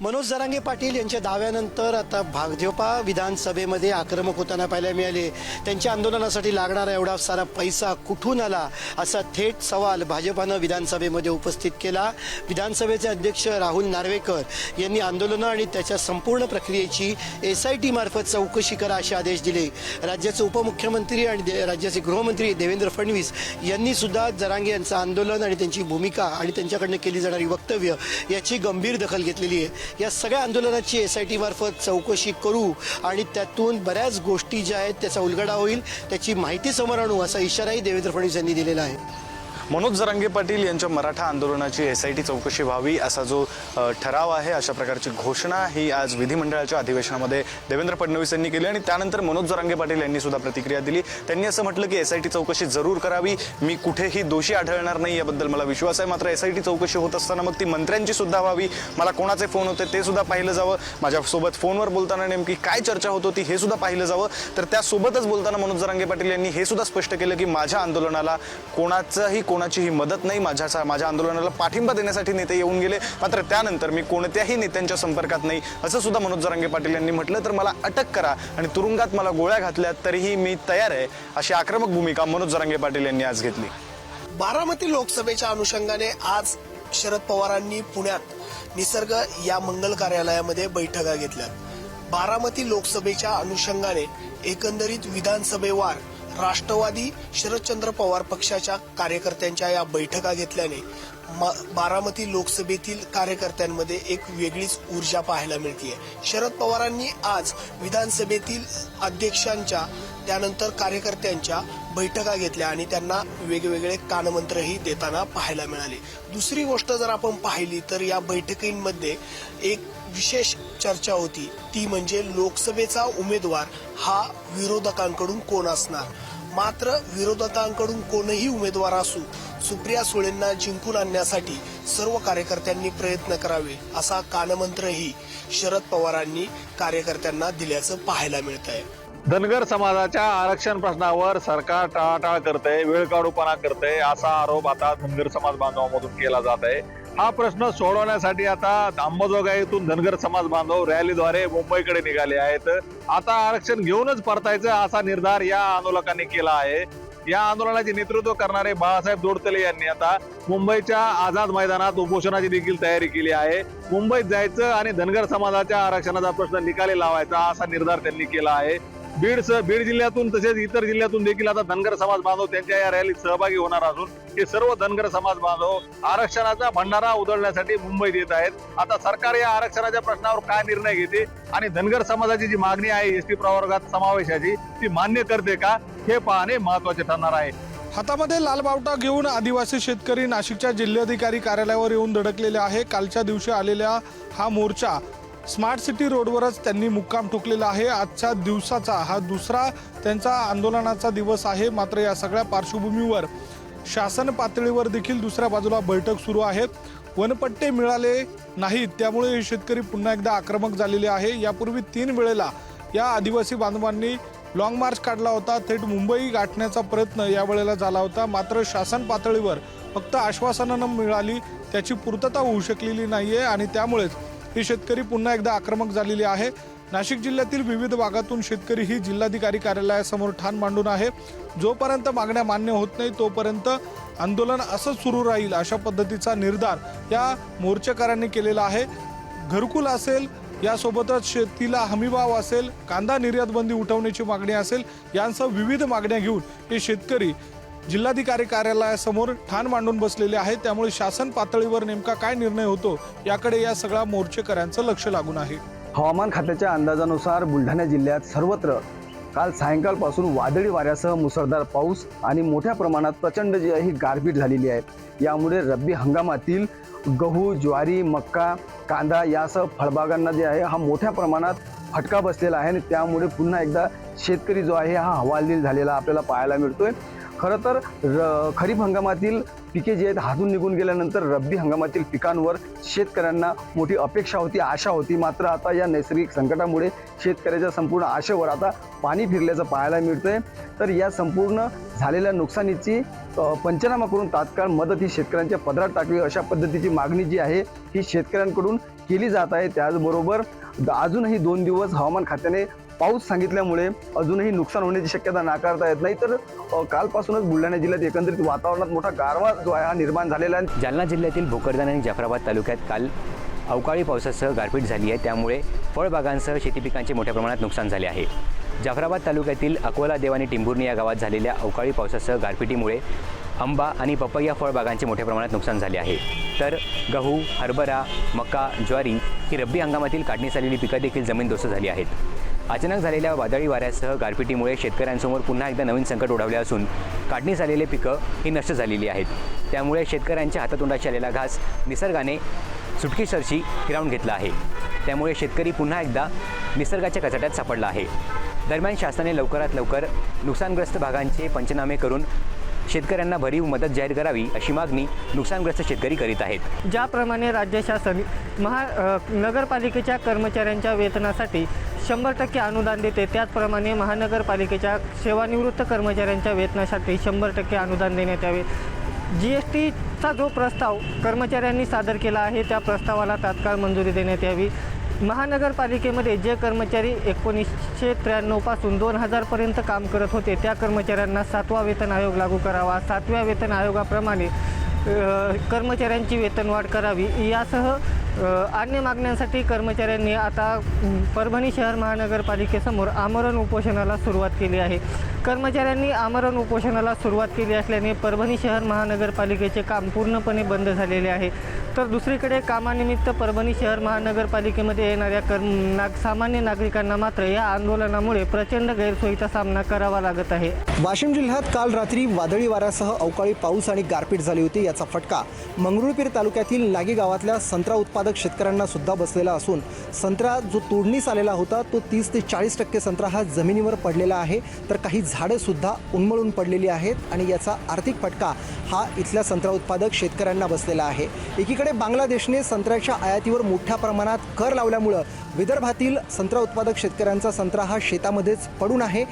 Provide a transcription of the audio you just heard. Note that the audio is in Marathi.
मनोज जरांगे पाटील यांच्या दाव्यानंतर आता भाजपा विधानसभेमध्ये आक्रमक होताना पाहायला मिळाले. त्यांच्या आंदोलनासाठी लागणारा एवढा सारा पैसा कुठून आला? असा थेट सवाल भाजपानं विधानसभेमध्ये उपस्थित केला. विधानसभेचे अध्यक्ष राहुल नार्वेकर यांनी आंदोलनं आणि त्याच्या संपूर्ण प्रक्रियेची एस आय टी मार्फत चौकशी करा असे आदेश दिले. राज्याचे उपमुख्यमंत्री आणि दे- राज्याचे गृहमंत्री देवेंद्र फडणवीस यांनी सुद्धा जरांगे यांचं आंदोलन आणि त्यांची भूमिका आणि त्यांच्याकडनं केली जाणारी वक्तव्य याची गंभीर दखल घेतलेली आहे. या सगळ्या आंदोलनाची एस आय टी मार्फत चौकशी करू आणि त्यातून बऱ्याच गोष्टी ज्या आहेत त्याचा उलगडा होईल त्याची माहिती समोर आणू असा इशाराही देवेंद्र फडणवीस यांनी दिलेला आहे. मनोज जरांगे पाटील यांच्या मराठा आंदोलनाची एस आय टी चौकशी व्हावी असा जो ठराव आहे अशा प्रकारची घोषणा ही आज विधिमंडळाच्या अधिवेशनामध्ये देवेंद्र फडणवीस यांनी केली आणि त्यानंतर मनोज जरांगे पाटील यांनी सुद्धा प्रतिक्रिया दिली. त्यांनी असं म्हटलं की एस आय टी चौकशी जरूर करावी. मी कुठेही दोषी आढळणार नाही याबद्दल मला विश्वास आहे. मात्र एस आय टी चौकशी होत असताना मग ती मंत्र्यांची सुद्धा व्हावी. मला कोणाचे फोन होते ते सुद्धा पाहिलं जावं. माझ्यासोबत फोनवर बोलताना नेमकी काय चर्चा होत होती हे सुद्धा पाहिलं जावं. तर त्यासोबतच बोलताना मनोज जरांगे पाटील यांनी हे सुद्धा स्पष्ट केलं की माझ्या आंदोलनाला कोणाचंही कोणाचीही मदत नाही माझ्या माझ्या आंदोलनाला पाठिंबा देण्यासाठी नेते येऊन गेले. मात्र त्यानंतर मी कोणत्याही नेत्यांच्या संपर्कात नाही असं सुद्धा मनोज जरांगे पाटील यांनी म्हटलं. तर मला अटक करा आणि तुरुंगात मला गोळ्या घातल्या तरीही मी तयार आहे अशी आक्रमक भूमिका मनोज जरांगे पाटील यांनी आज घेतली. बारामती लोकसभेच्या अनुषंगाने आज शरद पवारांनी पुण्यात निसर्ग या मंगल कार्यालयामध्ये बैठका घेतल्या. बारामती लोकसभेच्या अनुषंगाने एकंदरीत विधानसभेवार राष्ट्रवादी शरदचंद्र पवार पक्षाच्या कार्यकर्त्यांच्या या बैठका घेतल्याने म- बारामती लोकसभेतील कार्यकर्त्यांमध्ये एक वेगळीच ऊर्जा पाहायला मिळते शरद पवारांनी आज विधानसभेतील अध्यक्षांच्या त्यानंतर कार्यकर्त्यांच्या बैठका घेतल्या आणि त्यांना वेगवेगळे कानमंत्रही देताना पाहायला मिळाले. दुसरी गोष्ट जर आपण पाहिली तर या बैठकींमध्ये एक विशेष चर्चा होती. ती म्हणजे लोकसभेचा उमेदवार हा विरोधकांकडून कोण असणार? मात्र विरोधकांकडून कोणही उमेदवार असू सुप्रिया सुळेंना जिंकून आणण्यासाठी सर्व कार्यकर्त्यांनी प्रयत्न करावे असा कानमंत्रही शरद पवारांनी कार्यकर्त्यांना दिल्याचं पाहायला मिळत आहे धनगर समाजाच्या आरक्षण प्रश्नावर सरकार टाळाटाळ करतंय वेळ काढूपणा करतंय असा आरोप आता धनगर समाज बांधवामधून केला जात आहे. हा प्रश्न सोडवण्यासाठी आता अंबाजोगाईतून धनगर समाज बांधव रॅलीद्वारे मुंबईकडे निघाले आहेत. आता आरक्षण घेऊनच परतायचं असा निर्धार या आंदोलकांनी केला आहे. या आंदोलनाचे नेतृत्व करणारे बाळासाहेब दोडतले यांनी आता मुंबईच्या आझाद मैदानात उपोषणाची देखील तयारी केली आहे. मुंबईत जायचं आणि धनगर समाजाच्या आरक्षणाचा प्रश्न निकाली लावायचा असा निर्धार त्यांनी केला आहे. बीड स- बीड जिल्ह्यातून तसेच इतर जिल्ह्यातून देखील आता धनगर समाज बांधव त्यांच्या या रॅलीत सहभागी होणार असून हे सर्व धनगर समाज बांधव आरक्षणाचा भंडारा उधळण्यासाठी मुंबईत येत आहेत. आता सरकार या आरक्षणाच्या प्रश्नावर काय निर्णय घेते आणि धनगर समाजाची जी मागणी आहे एसटी प्रवर्गात समावेशाची ती मान्य करते का? हे पाहणे महत्त्वाचे ठरणार आहे. हातामध्ये लाल बावटा घेऊन आदिवासी शेतकरी नाशिकच्या जिल्हाधिकारी कार्यालयावर येऊन धडकलेले आहे. कालच्या दिवशी आलेल्या हा मोर्चा स्मार्ट सिटी रोडवरच त्यांनी मुक्काम ठोकलेला आहे. आजच्या दिवसाचा हा दुसरा त्यांचा आंदोलनाचा दिवस आहे मात्र या सगळ्या पार्श्वभूमीवर शासन पातळीवर देखील दुसऱ्या बाजूला बैठक सुरू आहे. वनपट्टे मिळाले नाहीत त्यामुळे हे शेतकरी पुन्हा एकदा आक्रमक झालेले आहे. यापूर्वी तीन वेळेला या आदिवासी बांधवांनी लॉंग मार्च काढला होता थेट मुंबई गाठण्याचा प्रयत्न यावेळेला झाला होता. मात्र शासन पातळीवर फक्त आश्वासनं मिळाली त्याची पूर्तता होऊ शकलेली नाही आहे आणि त्यामुळेच हे शेतकरी पुन्हा एकदा आक्रमक झालेली आहे. नाशिक जिल्ह्यातील विविध भागातून शेतकरी ही जिल्हाधिकारी कार्यालयासमोर ठाण मांडून आहे. जोपर्यंत मागण्या मान्य होत नाही तोपर्यंत आंदोलन असंच सुरू राहील अशा पद्धतीचा निर्धार या मोर्चेकऱ्यांनी केलेला आहे. घरकुल असेल यासोबतच शेतीला हमीभाव असेल कांदा निर्यात बंदी उठवण्याची मागणी असेल यांसह विविध मागण्या घेऊन हे शेतकरी जिल्हाधिकारी कार्यालयासमोर ठाण मांडून बसलेले आहेत. त्यामुळे शासन पातळीवर नेमका काय निर्णय होतो याकडे या सगळ्या मोर्चेकऱ्यांचं लक्ष लागून आहे. हवामान खात्याच्या अंदाजानुसार बुलढाणा जिल्ह्यात सर्वत्र काल सायंकाळपासून वादळी वाऱ्यासह मुसळधार पाऊस आणि मोठ्या प्रमाणात प्रचंड जी आहे ही गारपीट झालेली आहे. यामुळे रब्बी हंगामातील गहू ज्वारी मक्का कांदा यासह फळबागांना जे आहे हा मोठ्या प्रमाणात फटका बसलेला आहे आणि त्यामुळे पुन्हा एकदा शेतकरी जो आहे हा हवालदिल झालेला आपल्याला पाहायला मिळतोय. खरं तर र खरीप हंगामातील पिके जी आहेत हातून निघून गेल्यानंतर रब्बी हंगामातील पिकांवर शेतकऱ्यांना मोठी अपेक्षा होती आशा होती. मात्र आता या नैसर्गिक संकटामुळे शेतकऱ्याच्या संपूर्ण आशेवर आता पाणी फिरल्याचं पाहायला मिळतं आहे तर या संपूर्ण झालेल्या नुकसानीची पंचनामा करून तात्काळ मदत ही शेतकऱ्यांच्या पदरात टाकवी अशा पद्धतीची मागणी जी आहे ही शेतकऱ्यांकडून केली जात आहे. त्याचबरोबर द- अजूनही दोन दिवस हवामान खात्याने पाऊस सांगितल्यामुळे अजूनही नुकसान होण्याची शक्यता नाकारता येत नाही. तर कालपासूनच बुलढाणा जिल्ह्यात एकंदरीत वातावरणात मोठा गारवा जो आहे हा निर्माण झालेला आहे. जालना जिल्ह्यातील भोकरदान आणि जाफराबाद तालुक्यात काल अवकाळी पावसासह गारपीट झाली आहे. त्यामुळे फळबागांसह शेती पिकांचे मोठ्या प्रमाणात नुकसान झाले आहे. जाफराबाद तालुक्यातील अकोला देव आणि या गावात झालेल्या अवकाळी पावसासह गारपिटीमुळे आंबा आणि पपई या फळबागांचे मोठ्या प्रमाणात नुकसान झाले आहे. तर गहू हरभरा मका ज्वारी ही रब्बी हंगामातील काढणीस आलेली पिकं देखील जमीनदोस्त झाली आहेत. अचानक झालेल्या वादळी वाऱ्यासह गारपिटीमुळे शेतकऱ्यांसमोर पुन्हा एकदा नवीन संकट ओढावले असून काढणी झालेले पिकं ही नष्ट झालेली आहेत. त्यामुळे शेतकऱ्यांच्या हातातोंडाशी आलेला घास निसर्गाने सुटकीसरशी हिरावून घेतला आहे. त्यामुळे शेतकरी पुन्हा एकदा निसर्गाच्या कचाट्यात सापडला आहे. दरम्यान शासनाने लवकरात लवकर नुकसानग्रस्त भागांचे पंचनामे करून शेतकऱ्यांना भरीव मदत जाहीर करावी अशी मागणी नुकसानग्रस्त शेतकरी करीत आहेत. ज्याप्रमाणे राज्य शासन महा नगरपालिकेच्या कर्मचाऱ्यांच्या वेतनासाठी शंभर टक्के अनुदान देते. त्याचप्रमाणे महानगरपालिकेच्या सेवानिवृत्त कर्मचाऱ्यांच्या वेतनासाठी शंभर टक्के अनुदान देण्यात यावे. जी एस टीचा जो प्रस्ताव कर्मचाऱ्यांनी सादर केला आहे त्या प्रस्तावाला तात्काळ मंजुरी देण्यात यावी. महानगरपालिकेमध्ये जे कर्मचारी एकोणीसशे त्र्याण्णवपासून दोन हजारपर्यंत काम करत होते त्या कर्मचाऱ्यांना सातवा वेतन आयोग लागू करावा. सातव्या वेतन आयोगाप्रमाणे कर्मचाऱ्यांची वेतनवाढ करावी. यासह अन्य मागण्यांसाठी कर्मचाऱ्यांनी आता परभणी शहर महानगरपालिकेसमोर आमरण उपोषणाला सुरुवात केली आहे. कर्मचाऱ्यांनी आमरण उपोषणाला सुरुवात केली असल्याने परभणी शहर महानगरपालिकेचे काम पूर्णपणे बंद झालेले आहे. तर दुसरीकडे कामानिमित्त परभणी शहर महानगरपालिकेमध्ये येणाऱ्या कर नाग सामान्य नागरिकांना मात्र या आंदोलनामुळे प्रचंड गैरसोयीचा सामना करावा लागत आहे. वाशिम जिल्ह्यात काल रात्री वादळी वाऱ्यासह अवकाळी पाऊस आणि गारपीट झाली होती याचा फटका. मंगरुळपीर तालुक्यातील नागी गावातल्या संत्रा उत्पादक शेतकऱ्यांना सुद्धा बसलेला असून संत्रा जो तोडणीस आलेला होता तो तीस ते चाळीस टक्के संत्रा हा जमिनीवर पडलेला आहे. तर काही झाडं सुद्धा उन्मळून पडलेली आहेत आणि याचा आर्थिक फटका हा इथल्या संत्रा उत्पादक शेतकऱ्यांना बसलेला आहे. एकीकडे बांगलादेशने संत्र्याच्या आयातीवर मोठ्या प्रमाणात कर लावल्यामुळं विदर्भातील संत्रा उत्पादक शेतकऱ्यांचा संत्रा हा शेतामध्येच पडून आहे.